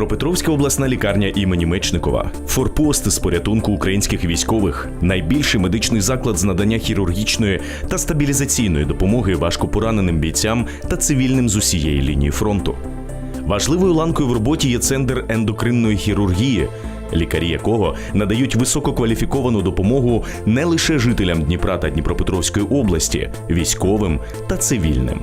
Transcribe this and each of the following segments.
Дніпропетровська обласна лікарня імені Мечникова, форпост з порятунку українських військових, найбільший медичний заклад з надання хірургічної та стабілізаційної допомоги важкопораненим бійцям та цивільним з усієї лінії фронту. Важливою ланкою в роботі є центр ендокринної хірургії, лікарі якого надають висококваліфіковану допомогу не лише жителям Дніпра та Дніпропетровської області, військовим та цивільним.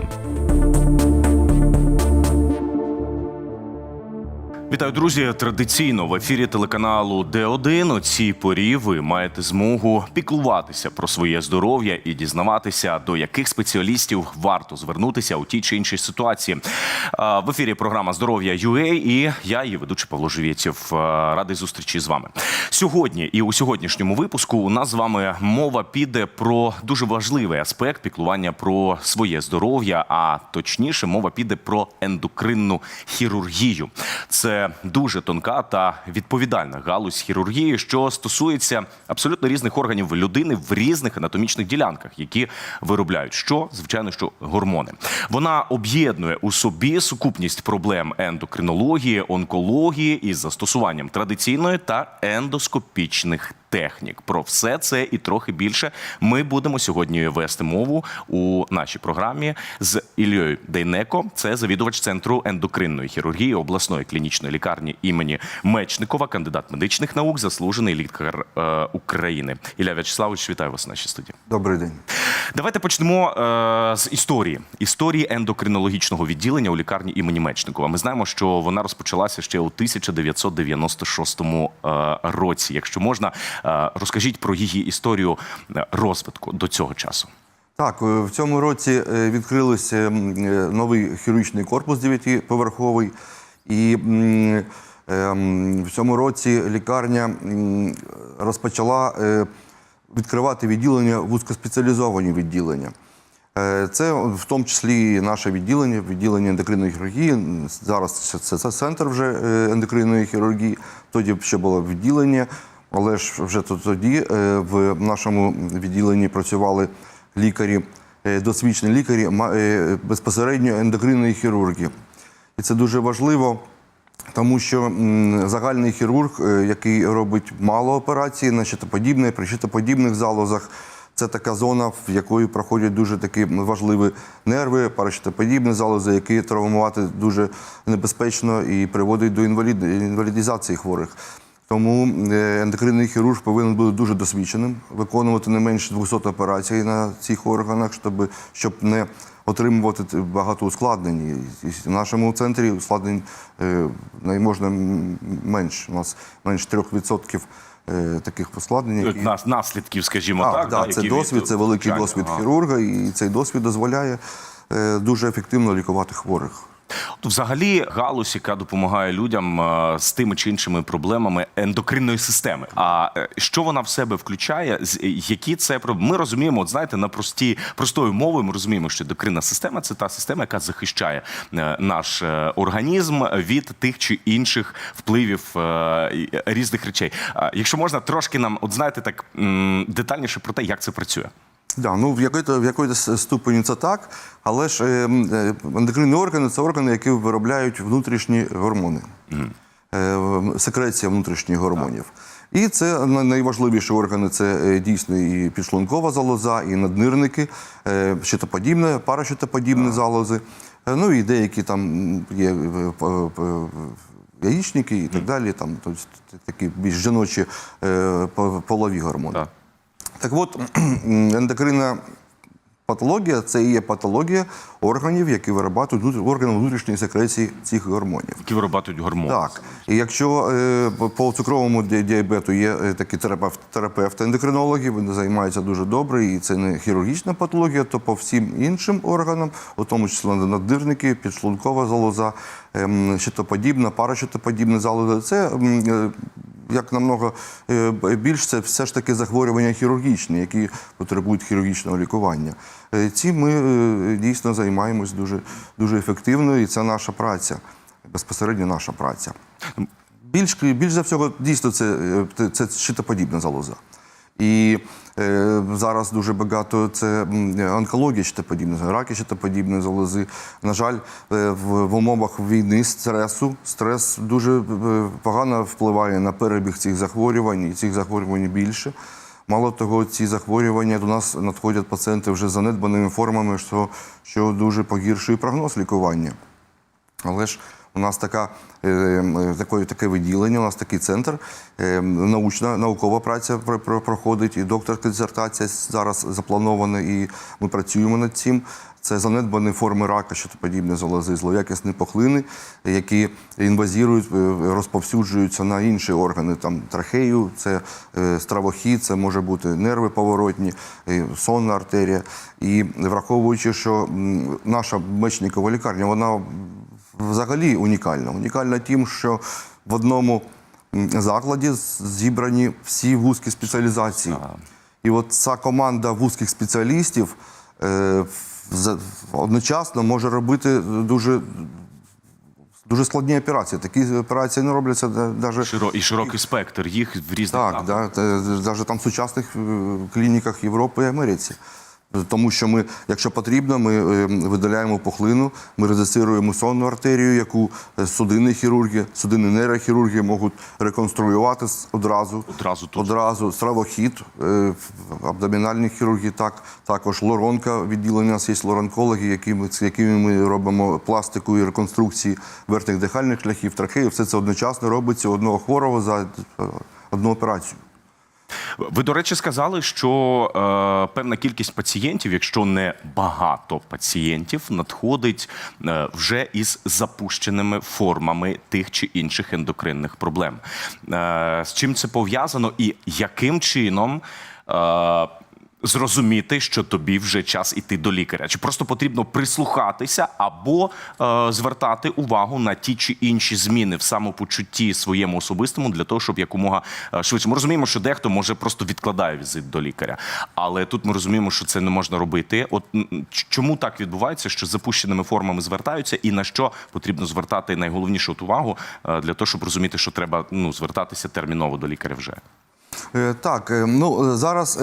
Вітаю, друзі! Традиційно в ефірі телеканалу Д1 у цій порі ви маєте змогу піклуватися про своє здоров'я і дізнаватися, до яких спеціалістів варто звернутися у тій чи іншій ситуації. В ефірі програма Здоров'я UA і я, її ведучий Павло Живєців. Радий зустрічі з вами сьогодні. І у сьогоднішньому випуску у нас з вами мова піде про дуже важливий аспект піклування про своє здоров'я, а точніше, мова піде про ендокринну хірургію. Це дуже тонка та відповідальна галузь хірургії, що стосується абсолютно різних органів людини в різних анатомічних ділянках, які виробляють що, звичайно, що гормони. Вона об'єднує у собі сукупність проблем ендокринології, онкології із застосуванням традиційної та ендоскопічних технік. Про все це і трохи більше ми будемо сьогодні вести мову у нашій програмі з Ільєю Дейнеко. Це завідувач центру ендокринної хірургії обласної клінічної лікарні імені Мечникова, кандидат медичних наук, заслужений лікар е, України. Ілля В'ячеславович, вітаю вас в нашій студії. Добрий день. Давайте почнемо е, з історії історії ендокринологічного відділення у лікарні імені Мечникова. Ми знаємо, що вона розпочалася ще у 1996 е, році. Якщо можна, е, розкажіть про її історію е, розвитку до цього часу. Так, в цьому році відкрилося е, новий хірургічний корпус дев'ятиповерховий. І в цьому році лікарня розпочала відкривати відділення, вузькоспеціалізовані відділення. Е, Це в тому числі наше відділення, відділення ендокринної хірургії. Зараз це, це, це центр вже е, ендокринної хірургії. Тоді ще було відділення, але ж вже тоді е, в нашому відділенні працювали лікарі, досвідчені лікарі безпосередньо ендокринної хірургії. І це дуже важливо. Тому що загальний хірург, е, який робить мало операцій на щитоподібних, при щитоподібних залозах, це така зона, в якої проходять дуже такі важливі нерви, паращитоподібні залози, які травмувати дуже небезпечно і приводить до інвалід... інвалідизації хворих. Тому е, ендокринний хірург повинен бути дуже досвідченим, виконувати не менше 200 операцій на цих органах, щоб не отримувати багато ускладнень. І В нашому центрі ускладнень е, не менш. У нас менш 3% е, таких ускладнень. які- Нас наслідків, скажімо так, так, да, це які досвід, від це великий досвід Ага. хірурга, і цей досвід дозволяє е, дуже ефективно лікувати хворих. Взагалі, галузь, яка допомагає людям е, з тими чи іншими проблемами ендокринної системи. А е, що вона в себе включає? Е, Які це ми розуміємо? От знаєте, на прості простою мовою ми розуміємо, що ендокринна система це та система, яка захищає наш організм від тих чи інших впливів різних речей. Якщо можна трошки нам, от знаєте, так детальніше про те, як це працює. Да, ну в якої-то в якої-то ступені це так, але ж е, е, ендокринні органи це органи, які виробляють внутрішні гормони, е, секреція внутрішніх гормонів. І це найважливіші органи це е, дійсно і підшлункова залоза, і наднирники, щитоподібне, паращитоподібні залози. Ну і деякі там є яєчники і так далі. Там тобто, такі більш жіночі е, полові гормони. Так. Так от, ендокринна патологія це і є патологія органів, які виробляють органи внутрішньої секреції цих гормонів. Які виробляють гормони. Так, і якщо е, по- цукровому діабету є е, такі терапевт, терапевти ендокринологи, вони займаються дуже добре, і це не хірургічна патологія, то по всім іншим органам, у тому числі наддирники, підшлункова залоза, ем, щитоподібна, паращитоподібна залоза, це е, як намного е, б- більш це все ж таки захворювання хірургічні, які потребують хірургічного лікування. Е, Ці ми е, дійсно займаємось дуже, дуже ефективно, і це наша праця, безпосередньо наша праця. Більш, більш за всього, дійсно, це, е, це щитоподібна залоза. І е, зараз дуже багато це онкологія чи подібне, раки чи подібне залози. На жаль, в, в умовах війни стресу стрес дуже погано впливає на перебіг цих захворювань, і цих захворювань більше. Мало того, ці захворювання до нас надходять пацієнти вже занедбаними формами, що, що дуже погіршує прогноз лікування. Але ж у нас така, е, е, таке, таке виділення, у нас такий центр, е, научна, наукова праця про- про- проходить, і докторська дисертація зараз запланована, і ми працюємо над цим. Це занедбані форми рака, що подібне залози, злоякісні пухлини, які інвазірують, е, розповсюджуються на інші органи, там трахею, це е, стравохід, це може бути нерви поворотні, сонна артерія. І враховуючи, що наша мечникова лікарня, вона взагалі унікальна. Унікальна тим, що в одному закладі зібрані всі вузькі спеціалізації. І от ця команда вузьких спеціалістів е, одночасно може робити дуже, дуже складні операції. Такі операції не робляться навіть Широ- і широкий спектр їх в різних так, да, навіть там в сучасних е, клініках Європи і Америці. Тому що ми, якщо потрібно, ми е, видаляємо пухлину, ми резисируємо сонну артерію, яку е, судинні хірурги, судинні нейрохірурги можуть реконструювати одразу. Одразу тут. Одразу стравохід, е, абдомінальні хірурги, так, також лоронка відділення. У нас є лоронкологи, які ми, з якими ми робимо пластику і реконструкції верхніх дихальних шляхів, трахеїв. Все це одночасно робиться одного хворого за одну операцію. Ви, до речі, сказали, що е, певна кількість пацієнтів, якщо не багато пацієнтів, надходить е, вже із запущеними формами тих чи інших ендокринних проблем. Е, з чим це пов'язано і яким чином? Е, Зрозуміти, що тобі вже час іти до лікаря, чи просто потрібно прислухатися або е, звертати увагу на ті чи інші зміни в самопочутті своєму особистому для того, щоб якомога е, швидше. Ми розуміємо, що дехто може просто відкладає візит до лікаря, але тут ми розуміємо, що це не можна робити. От чому так відбувається, що запущеними формами звертаються, і на що потрібно звертати найголовнішу увагу е, для того, щоб розуміти, що треба ну звертатися терміново до лікаря вже. Е, Так, е, ну е, зараз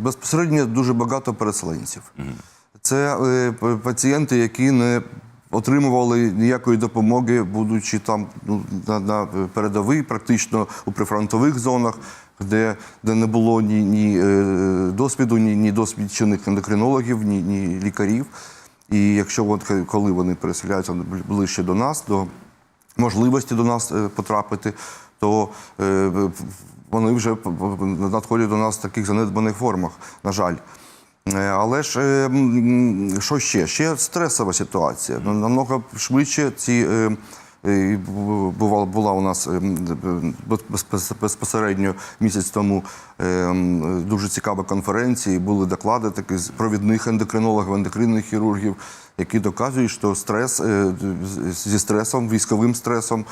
безпосередньо дуже багато переселенців. Це пацієнти, які не отримували ніякої допомоги, будучи там ну, на, на передовій, практично у прифронтових зонах, де, де не було ні, ні досвіду, ні, ні досвідчених ендокринологів, ні, ні лікарів. І якщо от, коли вони переселяються ближче до нас, до можливості до нас потрапити, то е, вони вже надходять до нас в таких занедбаних формах, на жаль. Е, Але ж е, що ще? Ще стресова ситуація. Ну, Намного швидше ці. е, Бувала була у нас е, без- безпосередньо місяць тому дуже цікава конференція. Були доклади такі з провідних ендокринологів, ендокринних хірургів, які доказують, що стрес е, зі стресом, військовим стресом,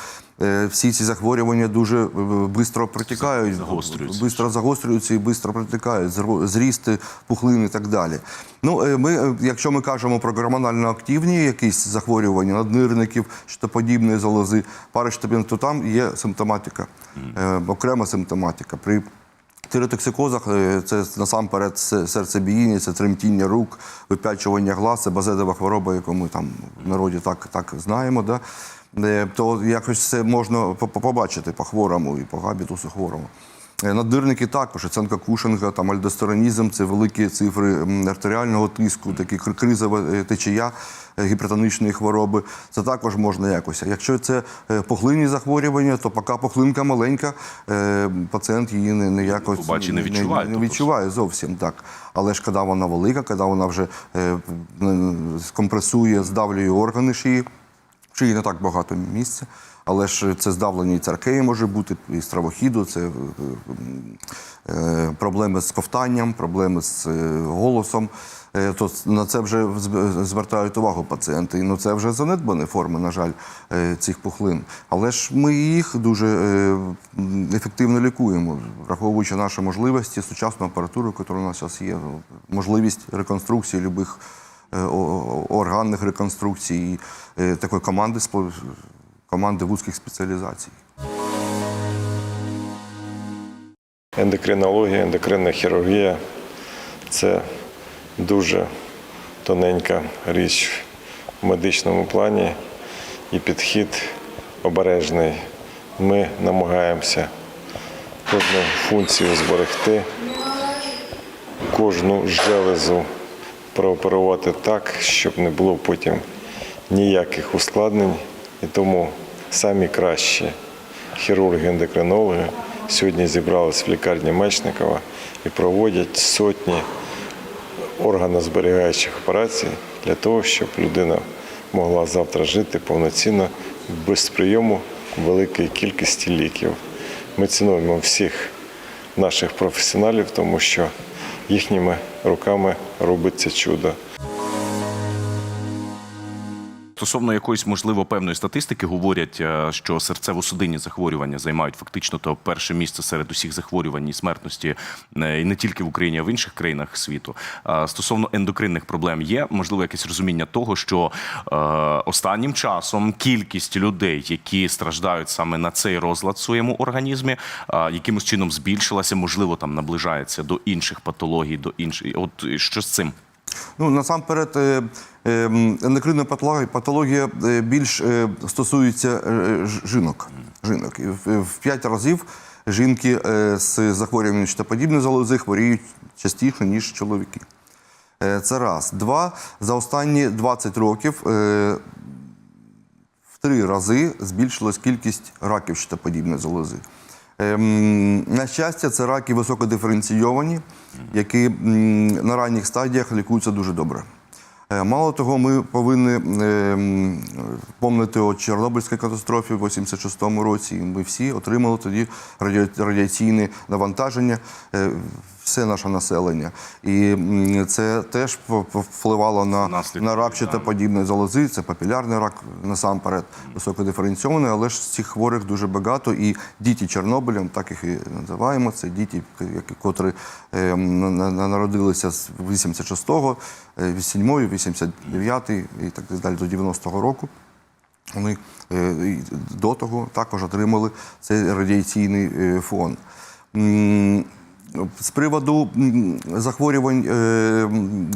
е, всі ці захворювання дуже швидко протікають, Загострюються. Бистро загострюються і швидко протикають, зро- зрісти, пухлини і так далі. Ну, е, ми, е, якщо ми кажемо про гормонально активні якісь захворювання, наднирників, щитоподібної залози, париштабін, то там є симптоматика, е, окрема симптоматика. При Тиреотоксикозах е, це насамперед се- серцебіїння, це тремтіння рук, вип'ячування глаз, це базедова хвороба, яку ми там в народі так, так знаємо. Да? Е, То якось це можна по- по- побачити по хворому і по габітусу хворому. Е, Надирники також, оцінка Кушинга, там альдостеронізм, це великі цифри артеріального тиску, такі кр- кризова е, течія е, гіпертонічної хвороби. Це також можна якось. Якщо це пухлинні захворювання, то поки пухлинка маленька, пацієнт її не, не якось Побачить, не відчуває, Не, тобто. відчуває зовсім так. Але ж коли вона велика, коли вона вже скомпресує, здавлює органи шиї, в шиї не так багато місця. Але ж це здавлення і церкеї може бути, і стравохіду, це е, е, проблеми з ковтанням, проблеми з е, голосом. То на це вже звертають увагу пацієнти. Ну, це вже занедбані форми, на жаль, цих пухлин. Але ж ми їх дуже ефективно лікуємо, враховуючи наші можливості, сучасну апаратуру, яка у нас зараз є, ну, можливість реконструкції любих органних реконструкцій, такої команди команди вузьких спеціалізацій. Ендокринологія, ендокринна хірургія це дуже тоненька річ в медичному плані і підхід обережний. Ми намагаємося кожну функцію зберегти, кожну железу прооперувати так, щоб не було потім ніяких ускладнень. І тому самі кращі хірурги-ендокринологи сьогодні зібрались в лікарні Мечникова і проводять сотні органозберігаючих операцій для того, щоб людина могла завтра жити повноцінно без прийому великої кількості ліків. Ми цінуємо всіх наших професіоналів, тому що їхніми руками робиться чудо. Стосовно якоїсь можливо певної статистики говорять, е, що серцево-судинні захворювання займають фактично то перше місце серед усіх захворювань і смертності е, і не тільки в Україні, а в інших країнах світу. Стосовно ендокринних проблем є можливо якесь розуміння того, що е, останнім часом кількість людей, які страждають саме на цей розлад в своєму організмі, якимось чином збільшилася, можливо, там наближається до інших патологій, до інших. От що з цим? Ну, насамперед, е, е, ендокринна патологія, патологія е, більш стосується жінок. жінок. В, п'ять разів жінки з захворюванням щитоподібної залози хворіють частіше, ніж чоловіки. Це раз. Два. За останні 20 років в три рази збільшилась кількість раків щитоподібної залози. Ем, на щастя, це раки високодиференційовані, які на ранніх стадіях лікуються дуже добре. Е, Мало того, ми повинні ем, помнити о Чорнобильській катастрофі в 86-му році. Ми всі отримали тоді радіа- радіаційне навантаження, е, все наше населення. І це теж впливало на, Наслідки, на рак да. щитоподібної залози. Це папілярний рак насамперед високодиференційований, але ж цих хворих дуже багато. І діти Чорнобилем, так їх і називаємо. Це діти, які котрі е, на- на- на- народилися з 86-го, е, 87-ї, 89-й і так далі до 90-го року. Вони е, до того також отримали цей радіаційний е, фон. З приводу захворювань е,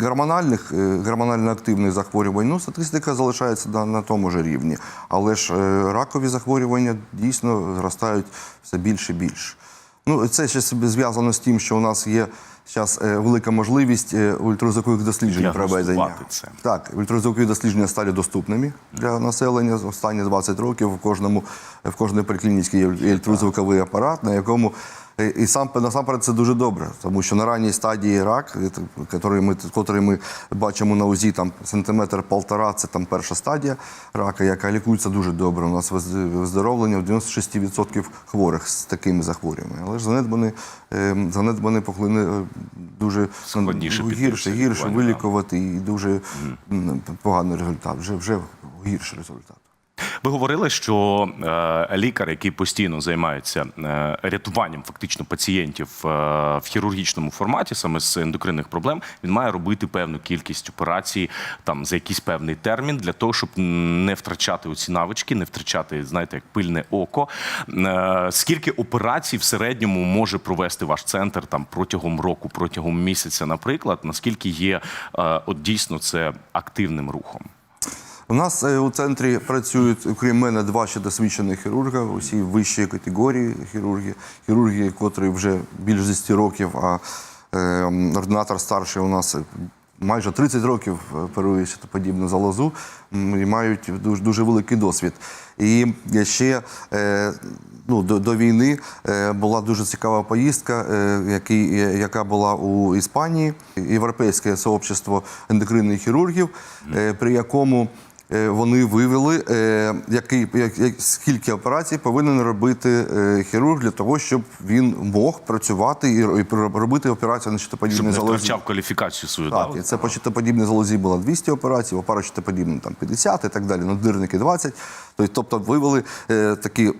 гормональних, е, гормонально активних захворювань, ну, статистика залишається на, на тому ж рівні. Але ж е, ракові захворювання дійсно зростають все більше і більше. Ну, це ще зв'язано з тим, що у нас є зараз велика можливість ультразвукових досліджень проведення. Це. Так, ультразвукові дослідження стали доступними для населення. Останні 20 років в кожному в кожній поліклініці є ультразвуковий апарат, на якому і сам насамперед це дуже добре, тому що на ранній стадії рак, е, який ми, котрий ми бачимо на УЗІ, там сантиметр полтора, це там перша стадія рака, яка лікується дуже добре. У нас виз- виздоровлення в 96% хворих з такими захворюваннями. Але ж занедбані, е, занедбані пухлини е, дуже Складніше гірше, гірше вилікувати і дуже м, поганий результат. Вже вже гірший результат. Ви говорили, що е, лікар, який постійно займається е, рятуванням фактично пацієнтів е, в хірургічному форматі, саме з ендокринних проблем, він має робити певну кількість операцій там за якийсь певний термін для того, щоб не втрачати оці навички, не втрачати, знаєте, як пильне око. Скільки операцій в середньому може провести ваш центр там протягом року, протягом місяця, наприклад, наскільки є от дійсно це активним рухом? У нас е, у центрі працюють, окрім мене, два ще досвідчених хірурга, усі вищої категорії хірурги, хірурги, котрі вже більш 10 років, а е, ординатор старший у нас майже 30 років оперує подібну залозу і мають дуже, дуже великий досвід. І ще е, ну, до, до війни е, була дуже цікава поїздка, е, який, е, яка була у Іспанії, Європейське сообщество ендокринних хірургів, е, при якому е, вони вивели, е, який, як, як, скільки операцій повинен робити е, хірург для того, щоб він мог працювати і, робити операцію на Щоб не залозі. втрачав кваліфікацію свою. Так, да? і це по щитоподібній залозі було 200 операцій, у паращитоподібній там 50 і так далі, надирники 20. Тобто, тобто вивели е, такі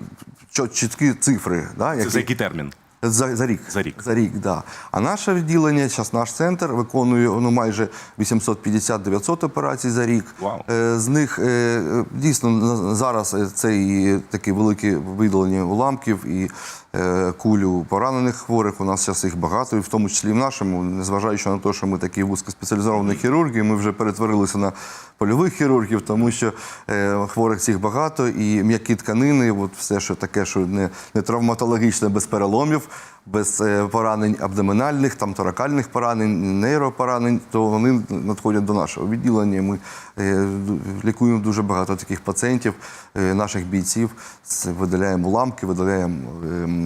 чіткі цифри. Да, Це за який термін? За, за рік. За рік. За рік, да. А наше відділення, зараз наш центр виконує ну, майже 850-900 операцій за рік. Wow. Е, З них е, дійсно зараз е, це і такі великі видалення уламків і кулю поранених хворих. У нас зараз їх багато, і в тому числі і в нашому, незважаючи на те, що ми такі вузькоспеціалізовані хірурги, ми вже перетворилися на польових хірургів, тому що е, хворих цих багато, і м'які тканини, от все, що таке, що не, не травматологічне, без переломів, без е, поранень абдомінальних, там торакальних поранень, нейропоранень, то вони надходять до нашого відділення. Ми е, лікуємо дуже багато таких пацієнтів, е, наших бійців. Видаляємо уламки, видаляємо е, м, е,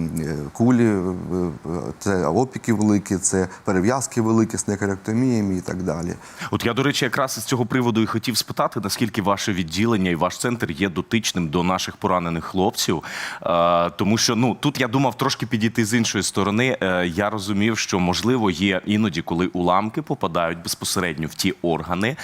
кулі, е, е, це опіки великі, це перев'язки великі з некоректоміями і так далі. От я, до речі, якраз із цього приводу і хотів спитати, наскільки ваше відділення і ваш центр є дотичним до наших поранених хлопців. Е, тому що ну тут я думав трошки підійти з іншої сторони. Е, я розумів, що можливо є іноді, коли уламки попадають безпосередньо в ті органи,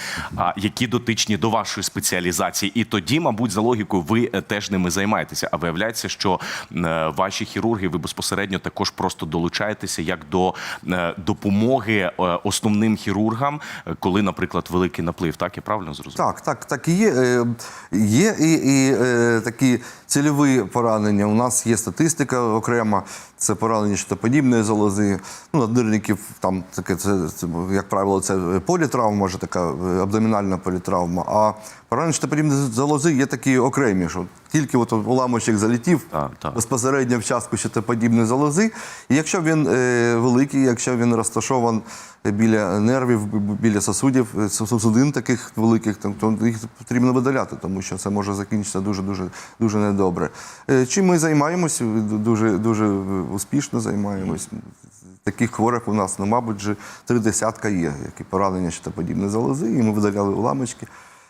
які дотичні до вашої спеціалізації. І тоді, мабуть, за логікою, ви е, теж ними займаєтеся. А виявляється, що е, ваші хірурги, ви безпосередньо також просто долучаєтеся як до е, допомоги е, основним хірургам, е, коли, наприклад, великий наплив. Так я правильно зрозумів? Так, так, так і є. Є і, і такі цільові поранення. У нас є статистика окрема. Це поранення щитоподібної залози. Ну, надирників там таке, це, це, як правило, це політравма, може така е, абдомінальна політравма. А поранення щитоподібної залози є такі окремі, що тільки от уламочок залітів Так, так. безпосередньо в частку щитоподібної залози. І якщо він е, великий, якщо він розташований біля нервів, біля сосудів, сосудин судин таких великих, там, то їх потрібно видаляти, тому що це може закінчитися дуже дуже дуже недобре. Е, Чим ми займаємося? Дуже дуже успішно займаємось. Таких хворих у нас, ну, мабуть, вже три десятка є, які поранення щитоподібної залози, і ми видаляли уламочки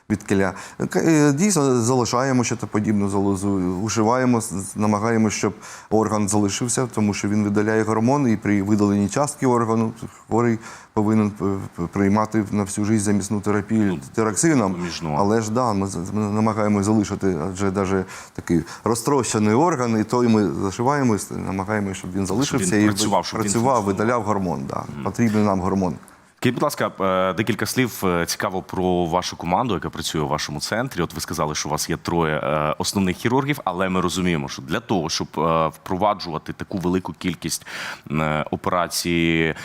від киля. Е, Дійсно, залишаємо щитоподібну залозу, ушиваємо, намагаємося, щоб орган залишився, тому що він видаляє гормони, і при видаленні частки органу хворий повинен п- приймати на всю життя замісну терапію тироксином. допоміжну. Але ж да, ми, намагаємося залишити, адже навіть такий розтрощений орган, і той ми зашиваємось, намагаємося, щоб він залишився він і працював, щоб він працював, видаляв гормон. Да. Потрібний нам гормон. Скажіть, будь ласка, е, декілька слів е, цікаво про вашу команду, яка працює у вашому центрі. От ви сказали, що у вас є троє е, основних хірургів, але ми розуміємо, що для того, щоб впроваджувати таку велику кількість операцій,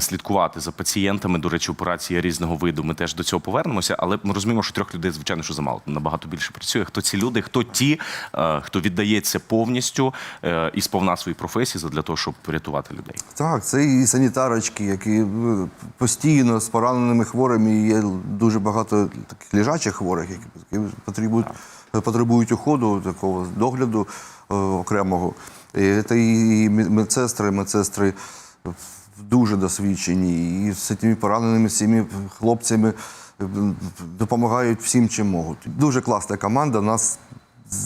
слідкувати за пацієнтами, до речі, операції різного виду, ми теж до цього повернемося. Але ми розуміємо, що трьох людей, звичайно, що замало. Набагато більше працює. Хто ці люди, хто ті, хто віддається повністю і сповна своїй професії для того, щоб врятувати людей. Так, це і санітарочки, які е, постійно з пораненими хворими і є дуже багато таких лежачих хворих, які потребують, потребують уходу, такого догляду е, окремого. І Це і медсестри, медсестри дуже досвідчені, і з цими пораненими з цими хлопцями допомагають всім, чим можуть. Дуже класна команда. Нас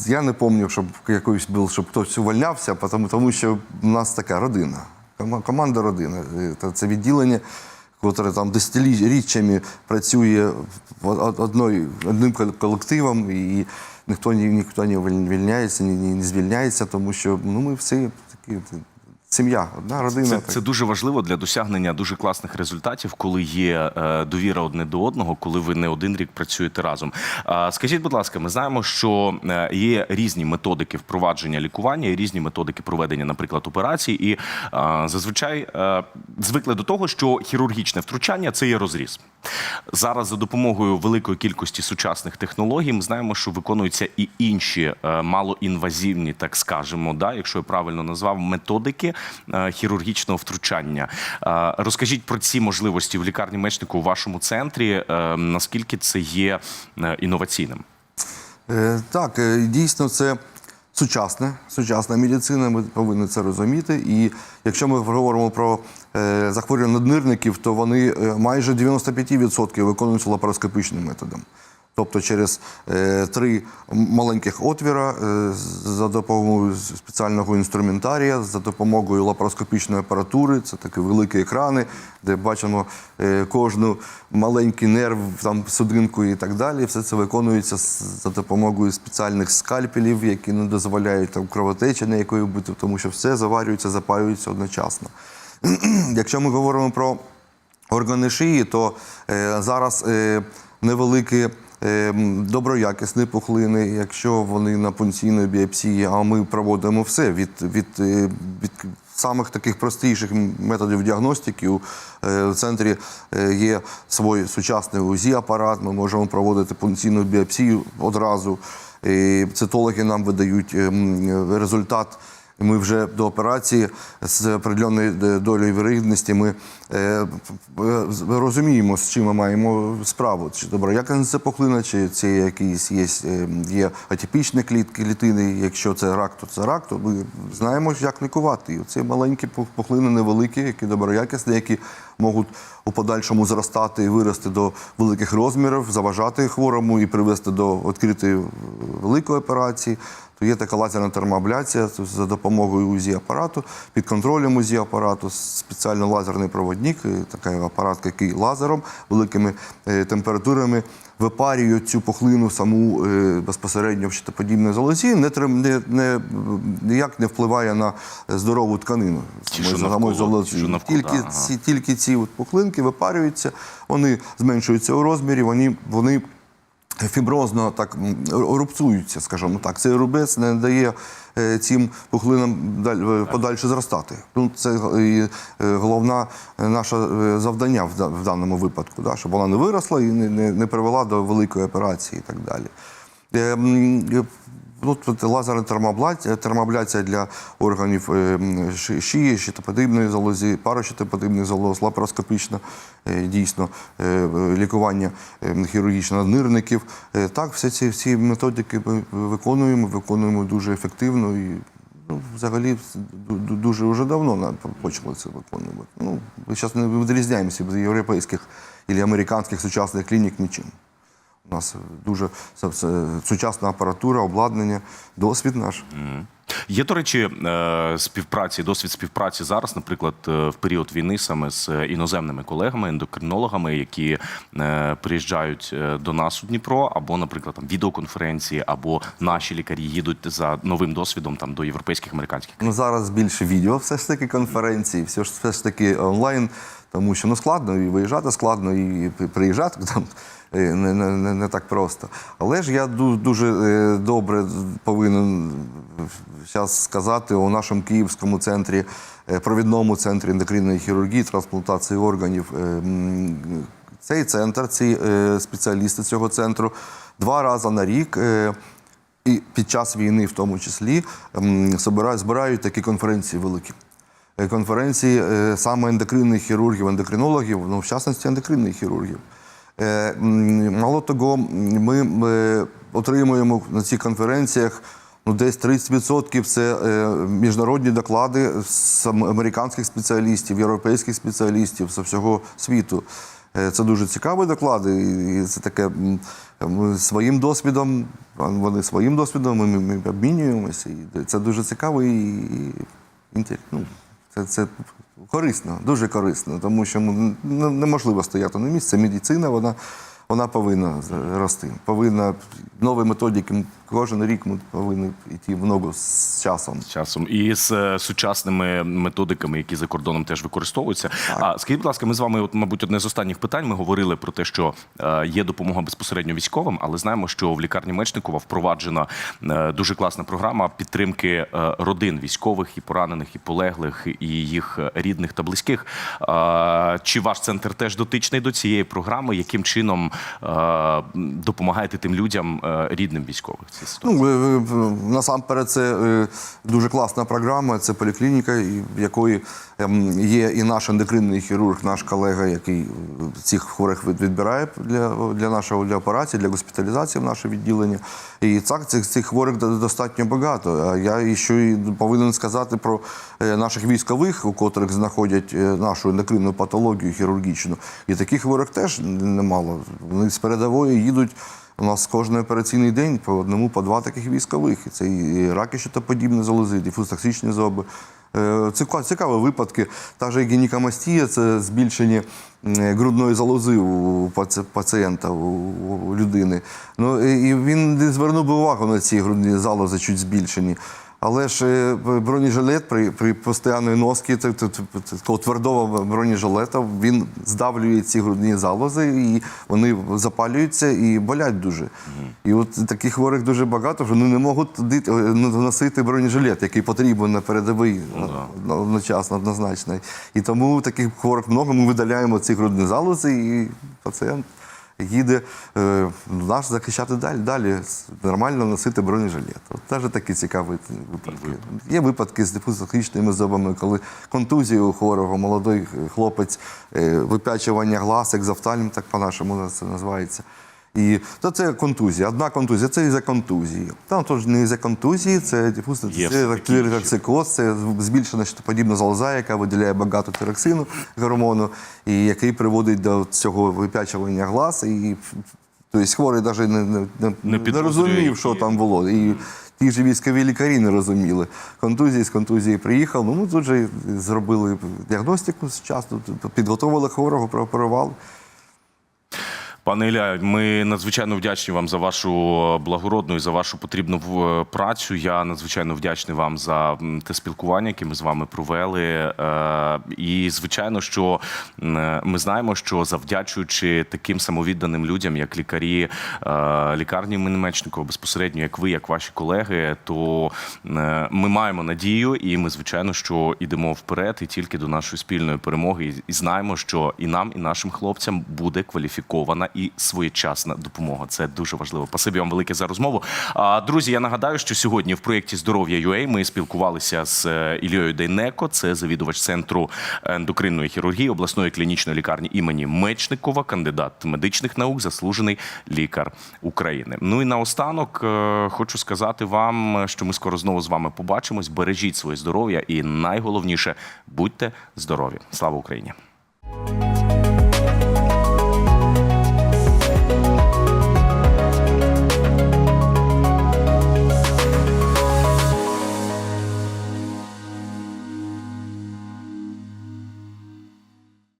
я не пам'ятаю, щоб якийсь був, щоб хтось увольнявся, тому, тому що в нас така родина. Команда родина. Це відділення, яке там десятиріччями працює одною, одним кол- колективом, і ніхто, ні- ніхто не вільняється, ні- не звільняється, тому що ну, ми всі такі сім'я, одна родина. Це, це дуже важливо для досягнення дуже класних результатів, коли є е, довіра одне до одного, коли ви не один рік працюєте разом. А, скажіть, будь ласка, ми знаємо, що е, є різні методики впровадження лікування, і різні методики проведення, наприклад, операцій. І е, зазвичай е, звикли до того, що хірургічне втручання це є розріз. Зараз за допомогою великої кількості сучасних технологій ми знаємо, що виконуються і інші е, малоінвазивні, так скажемо, да, якщо я правильно назвав, методики е, хірургічного втручання. Е, Розкажіть про ці можливості в лікарні мечнику у вашому центрі. е, Наскільки це є е, інноваційним? Е, Так, е, дійсно, це сучасна, сучасна медицина, ми повинні це розуміти. І якщо ми говоримо про е, захворювання наднирників, то вони е, майже 95% виконуються лапароскопічним методом. Тобто через е, три маленьких отвіра е, за допомогою спеціального інструментарія, за допомогою лапароскопічної апаратури, це такі великі екрани, де бачимо е, кожну маленький нерв, там судинку і так далі. Все це виконується за допомогою спеціальних скальпелів, які не дозволяють там кровотечі ніякої бути, тому що все заварюється, запаюється одночасно. Якщо ми говоримо про органи шиї, то е, зараз е, невеликі доброякісні пухлини, якщо вони на пункційної біопсії, а ми проводимо все від, від, е, від самих таких простіших методів діагностики. У е, центрі е, є свій сучасний УЗІ-апарат, ми можемо проводити пункційну біопсію одразу. Цитологи нам видають е, результат. Ми вже до операції з определеною е, долею вірогідності ми е, е, розуміємо, з чим ми маємо справу. Чи доброякісна це пухлина, чи це якісь є, є клітки, клітини. Якщо це рак, то це рак, то ми знаємо, як лікувати. Це маленькі пух- пухлини невеликі, які доброякісні, які можуть у подальшому зростати і вирости до великих розмірів, заважати хворому і привести до відкритої великої операції то є така лазерна термоабляція за допомогою УЗІ-апарату, під контролем УЗІ-апарату, спеціально лазерний проводник, е, такий апарат, який лазером, великими е, температурами випарює цю пухлину саму е, безпосередньо в щитоподібній залозі, не, не, не, ніяк не впливає на здорову тканину. Що навколо, що навколо, Тільки ага. ці, тільки ці от пухлинки випарюються, вони зменшуються у розмірі, вони, вони фіброзно так рубцуються, скажімо так. Цей рубець не дає е, цим пухлинам е, подальше зростати. Ну, це е, головне наше завдання в даному випадку, да, щоб вона не виросла і не, не привела до великої операції і так далі. Ну, лазерна термоабляція, термоабляція для органів е, шиї, щитоподібної залозі, парощитоподібних залоз, лапароскопічна, е, дійсно, е, лікування е, хірургічно наднирників. Так, всі ці всі методики ми виконуємо, виконуємо дуже ефективно і ну, взагалі ду- ду- дуже вже давно почали це виконувати. Ну, зараз не відрізняємося від європейських або американських сучасних клінік нічим. У нас дуже сучасна апаратура, обладнання, досвід наш. Є, до речі, е, співпраці, досвід співпраці зараз, наприклад, е, в період війни саме з іноземними колегами, ендокринологами, які е, приїжджають до нас у Дніпро, або, наприклад, там відеоконференції, або наші лікарі їдуть за новим досвідом там до європейських американських. Ну зараз більше відео, все ж таки конференції, все ж все ж таки онлайн, тому що ну складно і виїжджати складно, і приїжджати там не, не, не, не так просто. Але ж я дуже е, добре повинен зараз сказати у нашому київському центрі, е, провідному центрі ендокринної хірургії, трансплантації органів. е, Цей центр, ці е, спеціалісти цього центру два рази на рік. е, і під час війни, в тому числі, збирають такі конференції великі. Е, Конференції е, саме ендокринних хірургів, ендокринологів, ну, в частності ендокринних хірургів. Е, Мало того, ми отримуємо на цих конференціях ну, десь 30% це е, міжнародні доклади з американських спеціалістів, європейських спеціалістів з всього світу. Е, Це дуже цікаві доклади, і це таке своїм досвідом, вони своїм досвідом, ми, ми, обмінюємося. І це дуже цікаво і, і ну, це, це корисно, дуже корисно, тому що ну, неможливо стояти на місці. Медицина, вона, вона повинна рости. Повинна нові методики. Кожен рік ми повинні йти в ногу з часом. з часом і з е, сучасними методиками, які за кордоном теж використовуються. А скажіть, будь ласка, ми з вами, от, мабуть, одне з останніх питань. Ми говорили про те, що е, є допомога безпосередньо військовим, але знаємо, що в лікарні Мечникова впроваджена е, дуже класна програма підтримки родин військових і поранених, і полеглих, і їх рідних та близьких. Чи ваш центр теж дотичний до цієї програми? Яким чином допомагаєте тим людям е, рідним військових? в? Ну, е, е, насамперед, це е, дуже класна програма. Це поліклініка, в якої є і наш ендокринний хірург, наш колега, який е, цих хворих відбирає для, для нашого для операції, для госпіталізації в наше відділення. І так, цих, цих хворих достатньо багато. Я ще й повинен сказати про е, наших військових, у котрих знаходять е, нашу ендокринну патологію хірургічну. І таких хворих теж немало. Вони з передової їдуть У нас кожен операційний день по одному, по два таких військових. Це і раки щитоподібні залози, дифуз-токсичні зоби. Е, Цікаві, випадки. Та ж гінікомастія це збільшення грудної залози у пацієнта, у, людини. Ну, і він не звернув би увагу на ці грудні залози чуть збільшені. Але ж е, бронежилет при, при це- це такого твердого бронежилета він здавлює ці грудні залози, і вони запалюються і болять дуже. І от таких хворих дуже багато, що вони не можуть е, носити бронежилет, який потрібен на передовий да. одночасно, однозначно. І тому таких хворих много. Ми видаляємо ці грудні залози, і пацієнт їде е, нас захищати далі, далі нормально носити бронежилет. От теж такі цікаві випадки. Є випадки з дифузохічними зубами, коли контузія у хворого, молодий хлопець, е, випячування глаз, екзофтальм, так по-нашому це називається. І то це контузія. Одна контузія це із-за контузії. Там теж не із-за контузії, це дифуз, Є це все-таки інші. токсикоз, це збільшена щитоподібна залоза, яка виділяє багато тироксину гормону, і який приводить до цього випячування глаз. І тобто хворий навіть не, не, не, Не не розумів, що там було. І ті ж військові лікарі не розуміли. Контузії з контузії приїхав. Ну, ми тут же зробили діагностику вчасно, підготували хворого, прооперували. Пане Ілля, ми надзвичайно вдячні вам за вашу благородну і за вашу потрібну в- працю. Я надзвичайно вдячний вам за те спілкування, яке ми з вами провели. Е, І звичайно, що ми знаємо, що завдячуючи таким самовідданим людям, як лікарі е, лікарні імені Мечникова, безпосередньо як ви, як ваші колеги, то е, ми маємо надію, і ми звичайно, що йдемо вперед і тільки до нашої спільної перемоги, і знаємо, що і нам, і нашим хлопцям буде кваліфікована і своєчасна допомога. Це дуже важливо. Спасибі вам велике за розмову. А друзі, я нагадаю, що сьогодні в проєкті Здоров'я UA ми спілкувалися з е, Ілією Дейнеко, це завідувач центру ендокринної хірургії обласної клінічної лікарні імені Мечникова, кандидат медичних наук, заслужений лікар України. Ну і наостанок е, хочу сказати вам, що ми скоро знову з вами побачимось. Бережіть своє здоров'я і найголовніше будьте здорові. Слава Україні!